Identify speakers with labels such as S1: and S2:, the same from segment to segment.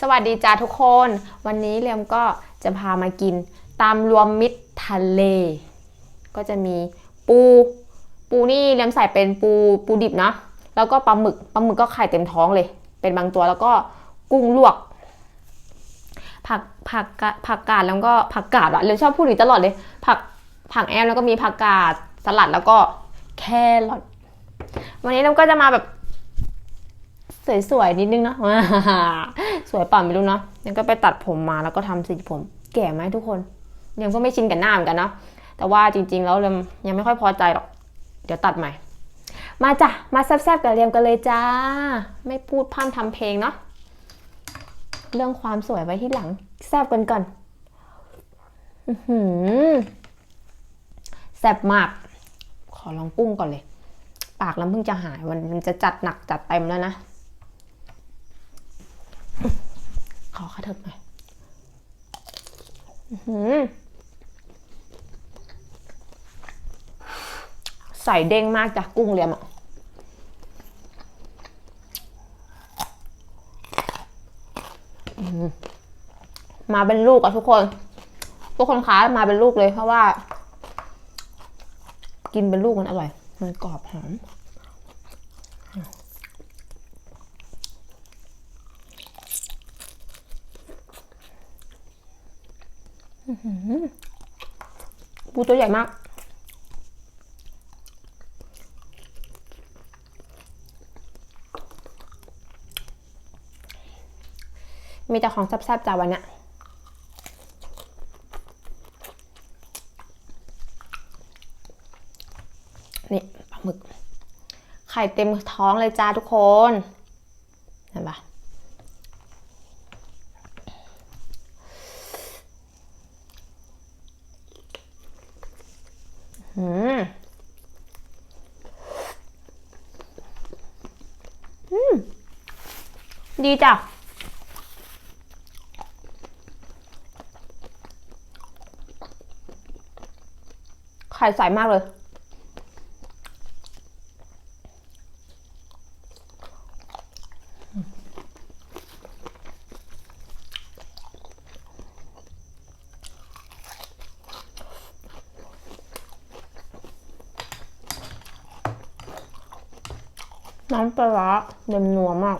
S1: สวัสดีจ้าทุกคน วันนี้เรียมก็จะพามากินตามรวมมิตรทะเล ก็จะมีปู ปูนี่เรียมใส่เป็นปูปูดิบนะ แล้วก็ปลาหมึกปลาหมึกก็ไข่เต็มท้องเลย เป็นบางตัวแล้วก็กุ้งลวก ผักผักกะผักกาดแล้วก็ผักกาดอะเรียมชอบพูดถึงตลอดเลย ผักผักแอมแล้วก็มีผักกาดสลัดแล้วก็แครอทวันนี้เรียมก็จะมาแบบ สวยๆนิดนึงเนาะสวยป่าไม่รู้เนาะยังก็ไปตัดผมมาแล้วก็ทำสีผม แก่ไหมทุกคน ยังก็ไม่ชินกับหน้าเหมือนกันเนาะแต่ว่าจริง ๆ แล้วเรียมยังไม่ค่อยพอใจหรอก เดี๋ยวตัดใหม่ มาจ้ะมาแซบๆกับเรียมกันเลยจ้า ไม่พูดพร่ำทำเพลงเนาะเรื่องความสวยไว้ที่หลังแซบกันก่อนอือหือแซบมาก ขอลองกุ้งก่อนเลย ปากน้ำเพิ่งจะหายมันมันจะจัดหนักจัดเต็มแล้วนะ ขอข้าเถิดหน่อยใส่เด้งมากจากกุ้งเรียมอะมาเป็นลูกอะทุกคน ทุกคนคะมาเป็นลูกเลยเพราะว่า กินเป็นลูกมันอร่อย มันกรอบหอม ปูตัวใหญ่มากมีแต่ของแซ่บๆจ้าวันเนี้ยนี่ปลาหมึก ไข่เต็มท้องเลยจ้าทุกคน เห็นปะ อืมอืม ดีจ้ะไข่ใสมากเลย น้ำปลาเต็มนัวมาก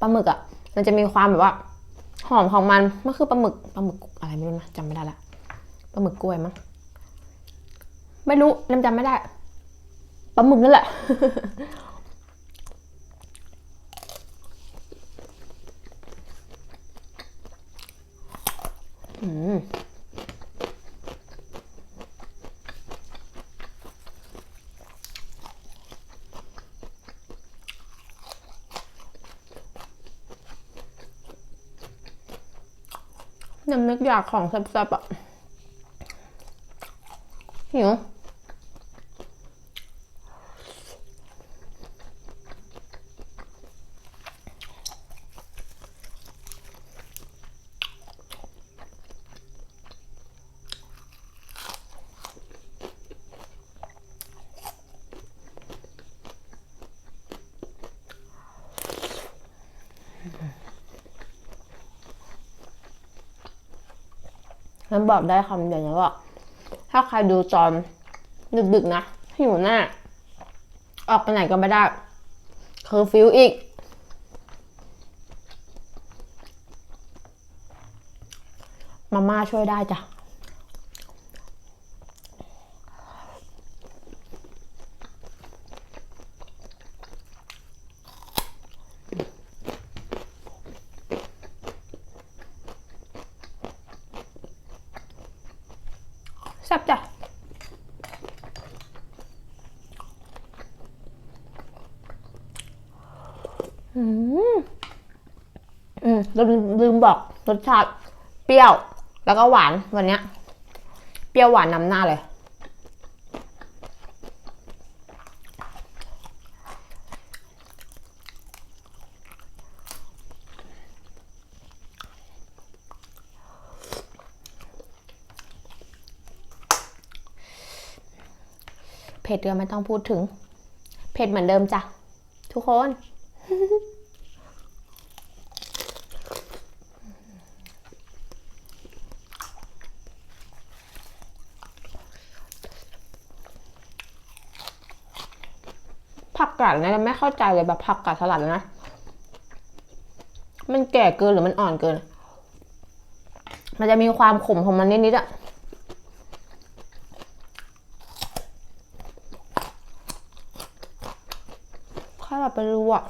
S1: ปลาหมึกอะ มันจะมีความแบบว่า หอมของมัน มันคือปลาหมึกปลาหมึกอะไรไม่รู้นะจำไม่ได้ละปลาหมึกกล้วยมั้ง ไม่รู้น้ำจำไม่ได้ปลาหมึกนั่นแหละ อืมน้ำนึกอยากของแซ่บๆอะหิว มันบอกได้คำเดียวนะว่าถ้าใครดูจอนดึกๆนะที่อยู่หน้า ออกไปไหนก็ไม่ได้เคอร์ฟิวอีก มาม่าช่วยได้จ้ะ บจ้ะอืมอืมลืมลืมบอกรสชาติ เปรี้ยว แล้วก็หวานวันเนี้ย เปรี้ยวหวานนำหน้าเลย ผ็ดก็ไม่ต้องพูดถึง เผ็ดเหมือนเดิมจ้ะ ทุกคน ผักกาดเนี่ยไม่เข้าใจเลยแบบผักกาดสลัดนะ มันแก่เกินหรือมันอ่อนเกิน มันจะมีความขมของมันนิดๆอะ ค่อยแบบไปรู้อะ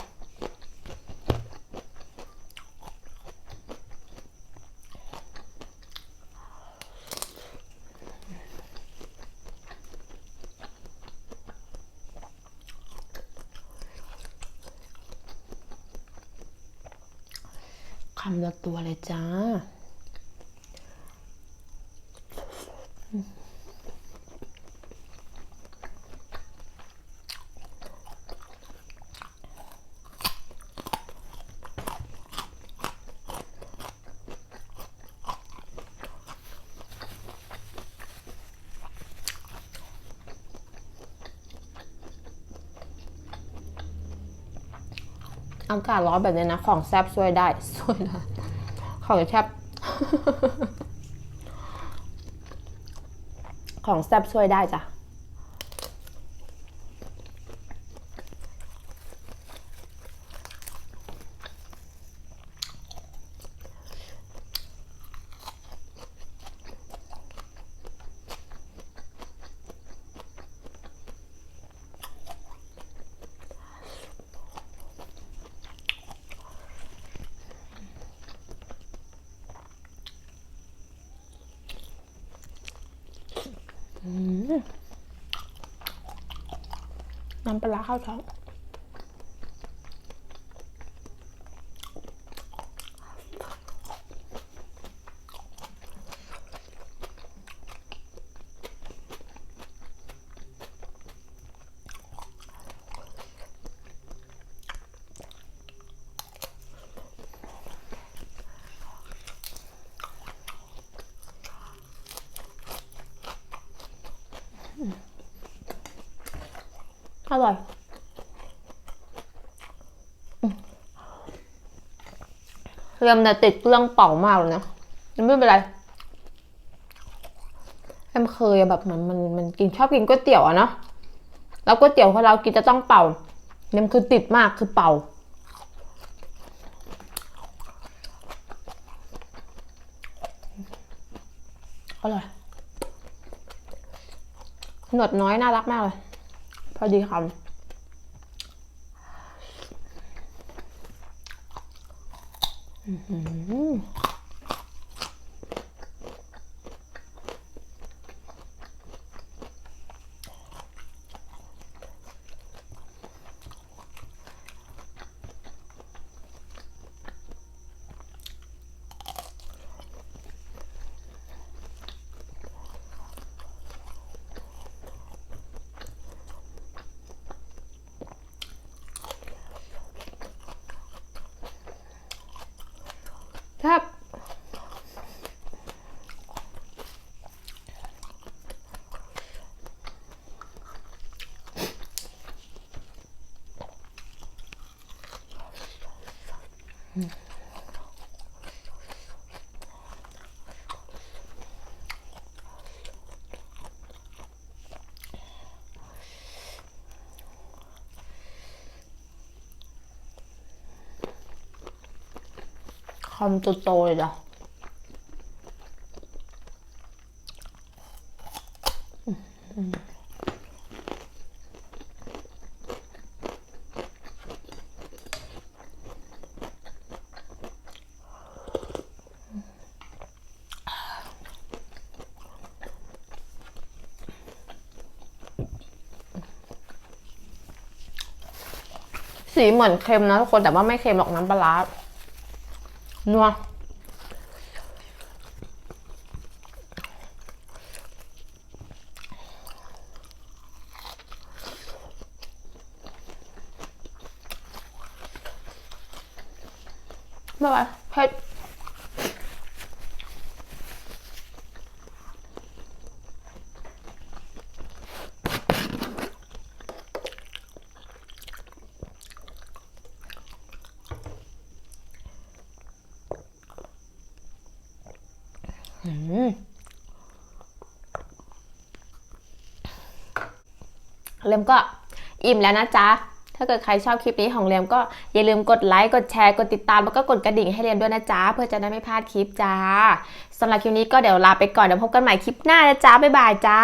S1: คำละตัวเลยจ้า อากาศร้อนแบบนี้นะ ของแซบช่วยได้ช่วยได้ ของแซบของแซบช่วยได้จ้ะ น้ำปลา อร่อยเรียมแต่ติดเรื่องเป่ามากเลยนะมันไม่เป็นไรแอมเคยแบบมันมันมันกินชอบกินก๋วยเตี๋ยวอะเนาะแล้วก๋วยเตี๋ยวของเรากินจะต้องเป่าเนี่ยมคือติดมากคือเป่า อร่อยหนวดน้อยน่ารักมากเลย พอดีคำ คำโตๆเล สีเหมือนเค็มนะทุกคนแต่ว่าไม่เค็มหรอกน้ำปลาร้านัวไม่ไหวเผ็ด อืม เรมก็อิ่มแล้วนะจ๊ะ ถ้าเกิดใครชอบคลิปนี้ของเรียมก็อย่าลืมกดไลค์กดแชร์กดติดตามแล้วก็กดกระดิ่งให้เรียมด้วยนะจ๊ะ เพื่อจะได้ไม่พลาดคลิปจ้าสำหรับคลิปนี้ก็เดี๋ยวลาไปก่อนเดี๋ยวพบกันใหม่คลิปหน้านะจ๊ะบ๊ายบายจ้า